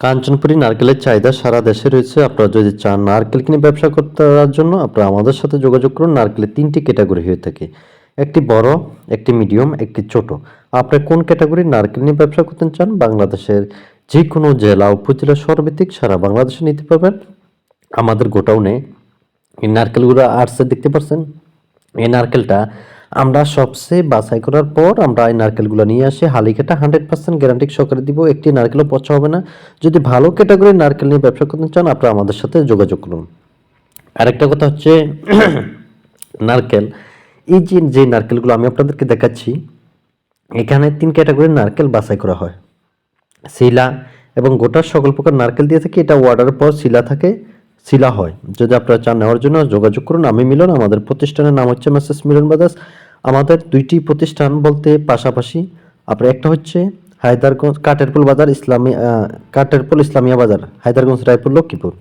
কাঞ্চনপুরি নারকেলের চাহিদা সারা দেশে রয়েছে। আপনারা যদি চান নারকেল কিনে ব্যবসা করার জন্য, আপনারা আমাদের সাথে যোগাযোগ করুন। নারকেলের তিনটি ক্যাটাগরি হয়ে থাকে। একটি বড়, একটি মিডিয়াম, একটি ছোট। আপনি কোন ক্যাটাগরির নারকেল নিয়ে ব্যবসা করতে চান? বাংলাদেশের যে কোনো জেলা, উপজেলা, সর্বাধিক সারা বাংলাদেশে নিতে পারবেন। আমাদের গোটাউনে এই নারকেলগুলো আর্টসে দেখতে পাচ্ছেন? এই নারকেলটা আমরা সবচেয়ে বাছাই করার পর আমরা এই নারকেলগুলো নিয়ে আসি। হালিকাটা হান্ড্রেড পার্সেন্ট গ্যারান্টি সহকারে দিব, একটি নারকেলও পচা হবে না। যদি ভালো ক্যাটাগরির নারকেল নিয়ে ব্যবসা করতে চান, আপনারা আমাদের সাথে যোগাযোগ করুন। আরেকটা কথা হচ্ছে, নারকেল। এই যে যে নারকেলগুলো আমি আপনাদেরকে দেখাচ্ছি, এখানে তিন ক্যাটাগরির নারকেল বাছাই করা হয়। শিলা এবং গোটা সকল প্রকার নারকেল দিয়ে থাকে এটা অর্ডারের পর শিলা থাকে। শিলা হয়। যদি আপনারা চান নেওয়ার জন্য যোগাযোগ করুন। আমি মিলন, আমাদের প্রতিষ্ঠানের নাম হচ্ছে মেসেস মিলন বাদাস আমাদের দুইটি প্রতিষ্ঠান বলতে পাশাপাশি আপনার একটা হচ্ছে হায়দারগঞ্জ কাটেরপুল বাজার ইসলামী কাটেরপুল ইসলামিয়া বাজার, হায়দারগঞ্জ, রায়পুর, লক্ষ্মীপুর।